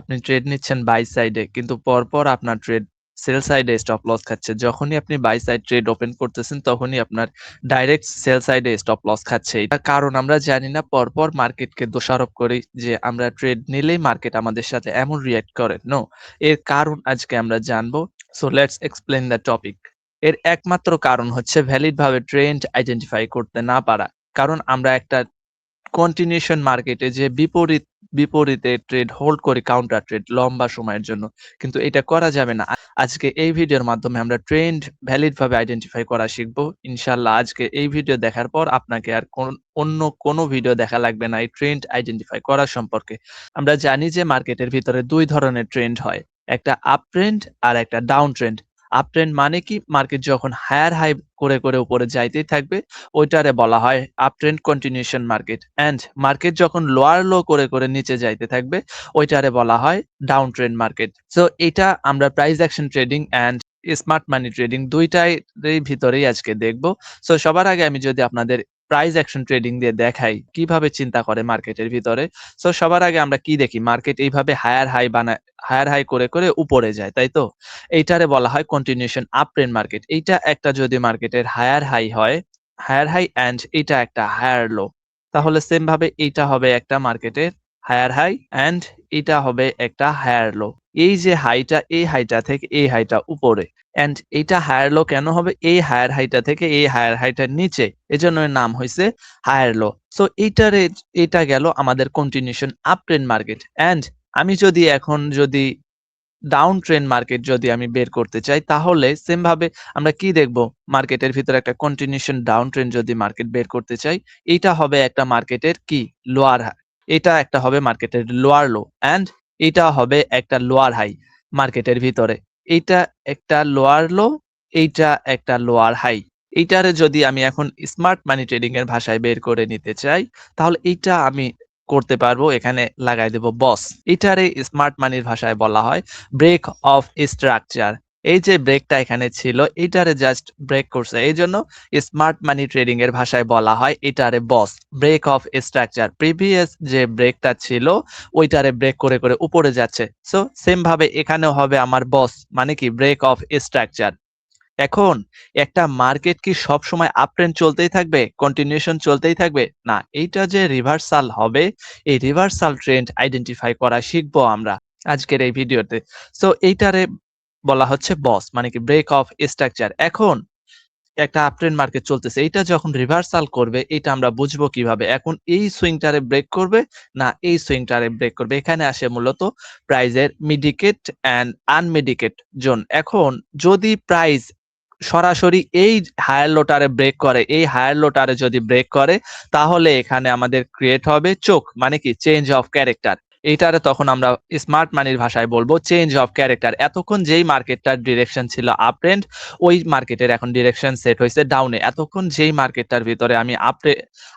আপনি ট্রেড নিচ্ছেন বাই সাইডে কিন্তু পরপর আপনার ট্রেড সেল সাইডে স্টপ লস খাচ্ছে। যখনই আপনি বাই সাইড ট্রেড ওপেন করতেছেন, তখনই আপনার ডাইরেক্ট সেল সাইডে স্টপ লস খাচ্ছে। এটা কারণ আমরা জানি না, পরপর মার্কেটকে দোষারোপ করি যে আমরা ট্রেড নিলেই মার্কেট আমাদের সাথে এমন রিয়াক্ট করে। নো এর কারণ আজকে আমরা জানব। So let's explain the topic এর একমাত্র কারণ হচ্ছে ভ্যালিড ভাবে ট্রেন্ড আইডেন্টিফাই করতে না পারা। কারণ আমরা একটা কন্টিনিউশন মার্কেটে যে বিপরীত বিপরীতে ট্রেড হোল্ড করি কাউন্টার ট্রেড লম্বা সময়ের জন্য। কিন্তু এটা করা যাবে না। আজকে এই ভিডিওর মাধ্যমে আমরা ট্রেন্ড ভ্যালিড ভাবে আইডেন্টিফাই করা শিখব। ইনশাল্লাহ আজকে এই ভিডিও দেখার পর আপনাকে আর কোন, অন্য কোনো ভিডিও দেখা লাগবে না এই ট্রেন্ড আইডেন্টিফাই করা সম্পর্কে। আমরা জানি যে মার্কেটের ভিতরে দুই ধরনের ট্রেন্ড হয়। একটা আপ ট্রেন্ড আর একটা ডাউন ট্রেন্ড আপ ট্রেন্ড মানে কি? মার্কেট যখন হায়ার হাই করে করে উপরে যাইতেই থাকবে, ওইটারে বলা হয় up trend continuation market and market যখন লোয়ার লো করে করে নিচে যাইতে থাকবে, ওইটারে বলা হয় ডাউন ট্রেন্ড মার্কেট সো এটা আমরা price action trading and smart money trading দুইটাই ভিতরেই আজকে দেখব। সো সবার আগে আমি যদি আপনাদের প্রাইস অ্যাকশন ট্রেডিং দিয়ে দেখাই কীভাবে চিন্তা করে মার্কেটের ভিতরে। সো সবার আগে আমরা কি দেখি? মার্কেট এইভাবে হায়ার হাই বানায় হায়ার হাই করে করে উপরে যায়, তাই তো? এইটারে বলা হয় কন্টিনিউশন আপ ট্রেন্ড মার্কেট এইটা একটা যদি মার্কেটের হায়ার হাই হয় হায়ার হাই অ্যান্ড এটা একটা হায়ার লো তাহলে সেম ভাবে এইটা হবে একটা মার্কেটের হায়ার হাই অ্যান্ড এটা হবে একটা হায়ার লো এই যে হাইটা এই হাইটা থেকে এই হাইটা উপরে। অ্যান্ড এইটা হায়ার লো কেন হবে? এই হায়ার হাইটা থেকে এই হায়ার হাইটার নিচে। এজন্য নাম হয়েছে হায়ার লো সো এইটারে এটা গেল আমাদের continuation up trend market and আমি যদি এখন যদি ডাউন ট্রেন্ড মার্কেট যদি আমি বের করতে চাই, তাহলে সেম ভাবে আমরা কি দেখব? মার্কেটের ভিতরে একটা কন্টিনিউশন ডাউন ট্রেন্ড যদি মার্কেট বের করতে চাই, এইটা হবে একটা মার্কেটের কি? লোয়ার এটা একটা হবে মার্কেটের লোয়ার লো অ্যান্ড এটা হবে একটা লোয়ার হাই মার্কেটের ভিতরে। এটা একটা লোয়ার লো এইটা একটা লোয়ার হাই এইটারে যদি আমি এখন স্মার্ট মানি ট্রেডিং এর ভাষায় বের করে নিতে চাই, তাহলে এইটা আমি করতে পারব, এখানে লাগাই দেব বস এটারে স্মার্ট মানির ভাষায় বলা হয় ব্রেক অফ স্ট্রাকচার এই যে ব্রেকটা এখানে ছিল, এটারে জাস্ট ব্রেক করছে। এই জন্য স্মার্ট মানি ট্রেডিং এর ভাষায় বলা হয় এটারে BOS break of structure previous যে ব্রেকটা ছিল, ওইটারে ব্রেক করে করে উপরে যাচ্ছে। সো সেম ভাবে এখানেও হবে আমার বস মানে কি? ব্রেক অফ স্ট্রাকচার এখন, একটা মার্কেট কি সব সময় আপ ট্রেন্ড চলতেই থাকবে? কন্টিনিউশন চলতেই থাকবে? না, এইটা যে রিভার্সাল হবে, এই রিভার্সাল ট্রেন্ড আইডেন্টিফাই করা শিখব আমরা আজকের এই ভিডিওতে। সো এইটারে বলা হচ্ছে বস মানে কি ব্রেক অফ স্ট্রাকচার এখন একটা আপট্রেন্ড মার্কেট চলতেছে এটা যখন রিভার্সাল করবে এটা আমরা বুঝব কীভাবে? এখন এই সুইংটারে ব্রেক করবে না এই সুইংটারে ব্রেক করবে? এখানে আসে মূলত প্রাইজের মিডিকেট অ্যান্ড আনমিডিকেট জোন এখন যদি প্রাইস সরাসরি এই হায়ার লোটারে ব্রেক করে, এই হায়ার লোটারে যদি ব্রেক করে, তাহলে এখানে আমাদের ক্রিয়েট হবে চোখ মানে কি চেঞ্জ অফ ক্যারেক্টার এইটারে তখন আমরা স্মার্ট মানির ভাষায় বলব চেঞ্জ অফ ক্যারেক্টার এতক্ষণ যেই মার্কেটটার ডিরেকশন ছিল আপ ট্রেন্ড ওই মার্কেটের এখন ডিরেকশন সেট হয়েছে ডাউনে এতক্ষণ যেই মার্কেটটার ভিতরে আমি আপে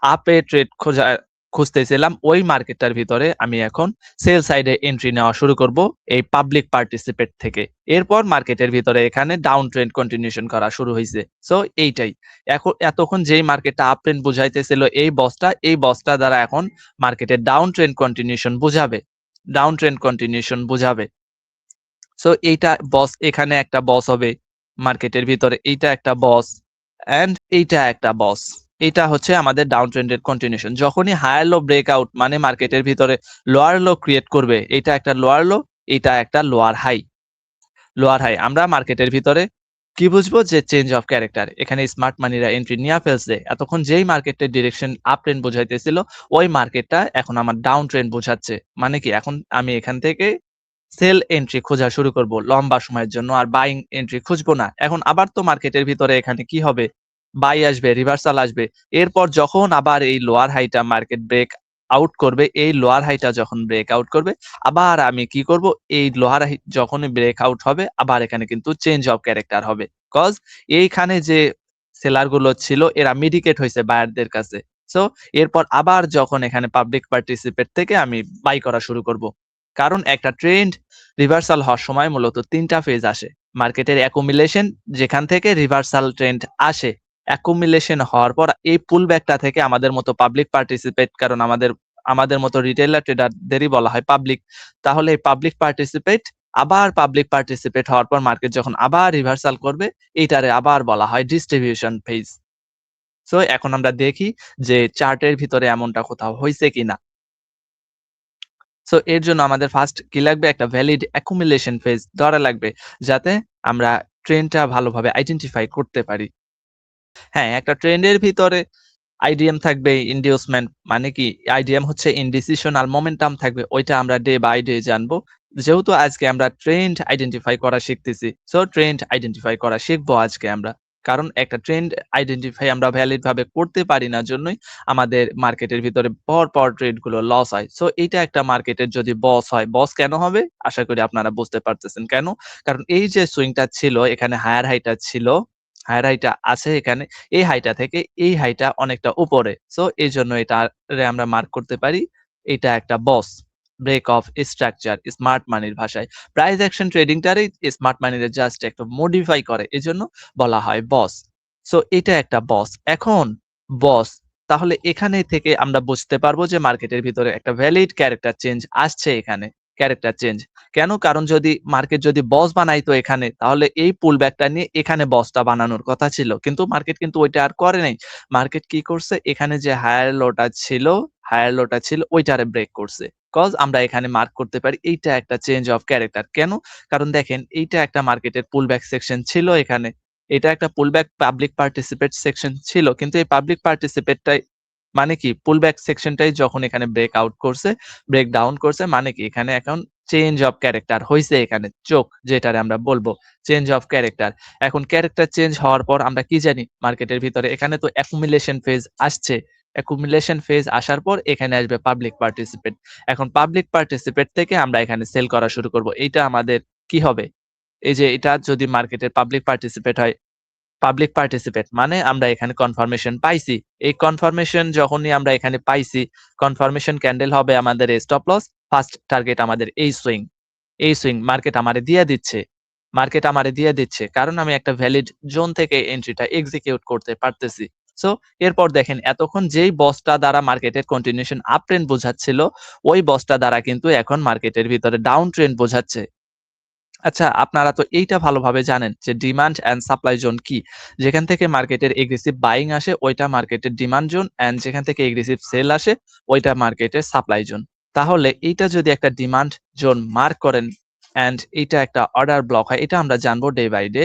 আপে ট্রেড খোঁজা খুঁজতেছিলাম, ওই মার্কেটটার ভিতরে আমি এখন সেল সাইডে এন্ট্রি নেওয়া শুরু করব, এই পাবলিক পার্টিসিপেট থেকে। এরপর মার্কেটের ভিতরে এখানে ডাউন ট্রেন্ড কন্টিনিউশন করা শুরু হয়েছে সো এইটাই। এখন, এতক্ষণ যেই মার্কেটটা আপ ট্রেন্ড বুঝাইতেছিল, এই বসটা এই বসটা দ্বারা এখন মার্কেটের ডাউন ট্রেন্ড কন্টিনিউশন বুঝাবে। ডাউন ট্রেন্ড কন্টিনিউশন বুঝাবে। সো এইটা বস এখানে একটা বস হবে, মার্কেটের ভিতরে এইটা একটা বস অ্যান্ড এইটা একটা বস এটা হচ্ছে আমাদের ডাউন ট্রেন্ডের কন্টিনিউশন যখনই হায়ার লো ব্রেকআউট মানে মার্কেটের ভিতরে লোয়ার লো ক্রিয়েট করবে, এটা একটা লোয়ার লো এটা একটা লোয়ার হাই লোয়ার হাই আমরা মার্কেটের ভিতরে কি বুঝব? যে চেঞ্জ অফ ক্যারেক্টার এখানে স্মার্ট মানিরা এন্ট্রি নিয়ে ফেলছে। এতক্ষণ যেই মার্কেটের ডিরেকশন আপ ট্রেন্ড বোঝাইতেছিল, ওই মার্কেটটা এখন আমার ডাউন ট্রেন্ড বোঝাচ্ছে। মানে কি, এখন আমি এখান থেকে সেল এন্ট্রি খোঁজা শুরু করব। লম্বা সময়ের জন্য আর বাইং এন্ট্রি খুঁজবো না। এখন আবার তো মার্কেটের ভিতরে এখানে কি হবে? বাই আসবে রিভার্সাল আসবে। এরপর যখন আবার এই লোয়ার হাইটা মার্কেট ব্রেক আউট করবে, এই লোয়ার হাইটা যখন ব্রেক আউট করবে, আবার আমি কি করব? এই লোয়ার হাই যখন ব্রেক আউট হবে, আবার এখানে কিন্তু চেঞ্জ অফ ক্যারেক্টার হবে। কজ এইখানে যে সেলারগুলো ছিল, এরা মিডিকেট হয়েছে বায়ারদের কাছে। সো এরপর আবার যখন এখানে পাবলিক পার্টিসিপেট থেকে আমি বাই করা শুরু করব। কারণ একটা ট্রেন্ড রিভার্সাল হওয়ার সময় মূলত তিনটা ফেজ আসে। মার্কেটের অ্যাকুমিলেশন যেখান থেকে রিভার্সাল ট্রেন্ড আসে অ্যাকুমিলেশন হওয়ার পর এই পুল ব্যাকটা থেকে আমাদের মতো পাবলিক পার্টিসিপেট কারণ আমাদের আমাদের মতো রিটেইলার ট্রেডারদেরই বলা হয় পাবলিক তাহলে এই পাবলিক পার্টিসিপেট আবার পাবলিক পার্টিসিপেট হওয়ার পর মার্কেট যখন আবার রিভার্সাল করবে, এইটারে আবার বলা হয় ডিস্ট্রিবিউশন ফেজ সো এখন আমরা দেখি যে চার্টের ভিতরে এমনটা কোথাও হয়েছে কিনা। সো এর জন্য আমাদের ফার্স্ট কি লাগবে? একটা ভ্যালিড অ্যাকুমুলেশন ফেজ ধরা লাগবে, যাতে আমরা ট্রেনটা ভালোভাবে আইডেন্টিফাই করতে পারি। হ্যাঁ একটা ট্রেন্ডের ভিতরে আইডিএম থাকবে ইন্ডিউসমেন্ট মানে কি? আইডিএম হচ্ছে ইনডিসিশন আর মোমেন্টাম থাকবে, ওইটা আমরা ডে বাই ডে জানব। যেহেতু আজকে আমরা ট্রেন্ড আইডেন্টিফাই করা শিখতেছি সো ট্রেন্ড আইডেন্টিফাই করা শিখব আজকে আমরা। কারণ একটা ট্রেন্ড আইডেন্টিফাই আমরা ভ্যালিড ভাবে করতে পারি না জন্যই আমাদের মার্কেটের ভিতরে পর পর ট্রেডগুলো লস হয়। সো এটা একটা মার্কেটের যদি বস হয় বস কেন হবে? আশা করি আপনারা বুঝতে পারতেছেন কেন? কারণ এই যে সুইংটা ছিল, এখানে হায়ার হাইটা ছিল হায়ার হাইটা আছে এখানে, এই হাইটা থেকে এই হাইটা অনেকটা উপরে। সো এই জন্য এটা আমরা মার্ক করতে পারি। এটা একটা BOS break of structure smart মানির ভাষায়। প্রাইস অ্যাকশন ট্রেডিংটারই স্মার্ট মানির জাস্ট একটু মডিফাই করে, এজন্য বলা হয় বস সো এটা একটা বস এখন বস তাহলে এখানে থেকে আমরা বুঝতে পারব যে মার্কেটের ভিতরে একটা ভ্যালিড ক্যারেক্টার চেঞ্জ আসছে এখানে। ক্যারেক্টার চেঞ্জ কেন? কারণ যদি মার্কেট যদি বস বানাইতো এখানে, তাহলে এই পুল ব্যাকটা নিয়ে এখানে বসটা বানানোর কথা ছিল। কিন্তু মার্কেট কিন্তু ওইটা আর করে নাই। মার্কেট কি করছে? এখানে যে হায়ার লোটা ছিল হায়ার লোটা ছিল, ওইটারে ব্রেক করছে। কজ আমরা এখানে মার্ক করতে পারি, এইটা একটা চেঞ্জ অফ ক্যারেক্টার কেন? কারণ দেখেন, এইটা একটা মার্কেটের পুল ব্যাক সেকশন ছিল এখানে। এটা একটা pull back public participate section ছিল। কিন্তু এই পাবলিক পার্টিসিপেটটাই মানে কি? পুল ব্যাক সেকশনটাই যখন এখানে ব্রেক আউট করছে ব্রেক ডাউন করছে মানে কি? এখানে এখন চেঞ্জ অফ ক্যারেক্টার হয়েছে এখানে, চোখ যেটারে আমরা বলব চেঞ্জ অফ ক্যারেক্টার এখন ক্যারেক্টার চেঞ্জ হওয়ার পর আমরা কি জানি? মার্কেটের ভিতরে এখানে তো অ্যাকুমুলেশন ফেজ আসছে। অ্যাকুমুলেশন ফেজ আসার পর এখানে আসবে পাবলিক পার্টিসিপেট এখন পাবলিক পার্টিসিপেট থেকে আমরা এখানে সেল করা শুরু করব। এটা আমাদের কি হবে? এই যে এটা যদি মার্কেটের পাবলিক পার্টিসিপেট হয় পাবলিক পার্টিসিপেট মানে আমরা এখানে কনফার্মেশন পাইছি। এই কনফার্মেশন যখনই আমরা এখানে পাইছি কনফার্মেশন ক্যান্ডেল হবে আমাদের স্টপ লস ফার্স্ট টার্গেট আমাদের এই সুইং এই সুইং মার্কেট আমারে দিয়ে দিচ্ছে। মার্কেট আমারে দিয়ে দিচ্ছে। কারণ আমি একটা ভ্যালিড জোন থেকে এন্ট্রিটা এক্সিকিউট করতে পারতেছি। সো এরপর দেখেন, এতক্ষণ যেই বসটা দ্বারা মার্কেটের কন্টিনিউশন আপ ট্রেন্ড বোঝাচ্ছিল, ওই বসটা দ্বারা কিন্তু এখন মার্কেটের ভিতরে ডাউন ট্রেন্ড বোঝাচ্ছে। আচ্ছা আপনারা তো এইটা ভালোভাবে জানেন যে ডিমান্ড অ্যান্ড সাপ্লাই জোন কি। যেখান থেকে মার্কেটের এগ্রেসিভ বাইং আসে, ওইটা মার্কেটের ডিমান্ড জোন অ্যান্ড যেখান থেকে এগ্রেসিভ সেল আসে, ওইটা মার্কেটের সাপ্লাই জোন তাহলে এইটা যদি একটা ডিমান্ড জোন মার্ক করেন অ্যান্ড এইটা একটা অর্ডার ব্লক হয়, এটা আমরা জানব ডে বাই ডে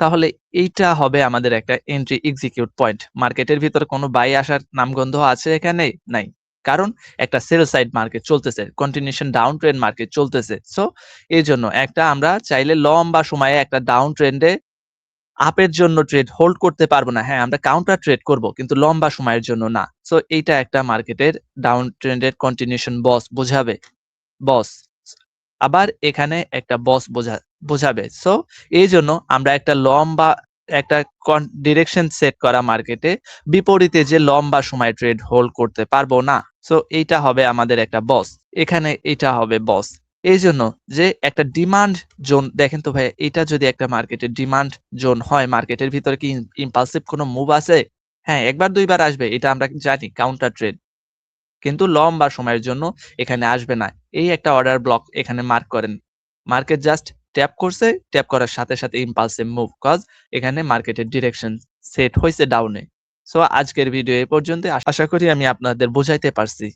তাহলে এইটা হবে আমাদের একটা এন্ট্রি এক্সিকিউট পয়েন্ট মার্কেটের ভিতরে কোনো বাই আসার নামগন্ধ আছে এখানে? নাই। কারণ একটা সেল সাইড মার্কেট চলতেছে কন্টিনিউশন ডাউন ট্রেন্ড মার্কেট চলতেছে। সো এই জন্য একটা আমরা চাইলে লম্বা সময়ে একটা ডাউন ট্রেন্ডে আপের জন্য ট্রেড হোল্ড করতে পারব না। হ্যাঁ আমরা কাউন্টার ট্রেড করব, কিন্তু লম্বা সময়ের জন্য না। সো এইটা একটা মার্কেটের ডাউন ট্রেন্ডের কন্টিনিউশন বস বোঝাবে। বস আবার এখানে একটা বস বোঝা, বোঝাবে। সো এই জন্য আমরা একটা লম্বা, একটা ডিরেকশন সেট করা মার্কেটে বিপরীতে যে লম্বা সময় ট্রেড হোল্ড করতে পারব না। সো এইটা হবে আমাদের একটা বস এখানে এটা হবে বস এই জন্য যে একটা ডিমান্ড জোন দেখেন তো ভাই এটা যদি একটা মার্কেটের ডিমান্ড জোন হয় মার্কেটের ভিতরে কি ইম্পালসিভ কোনো মুভ আছে? হ্যাঁ একবার দুইবার আসবে, এটা আমরা জানি কাউন্টার ট্রেড কিন্তু লম্বা সময়ের জন্য এখানে আসবে না। এই একটা অর্ডার ব্লক এখানে মার্ক করেন। মার্কেট জাস্ট ট্যাপ করছে ট্যাপ করার সাথে সাথে ইম্পালসিভ মুভ কজ এখানে মার্কেটের ডিরেকশন সেট হয়েছে ডাউনে সো আজকের ভিডিও এ পর্যন্ত আশা করি আমি আপনাদের বোঝাইতে পারছি।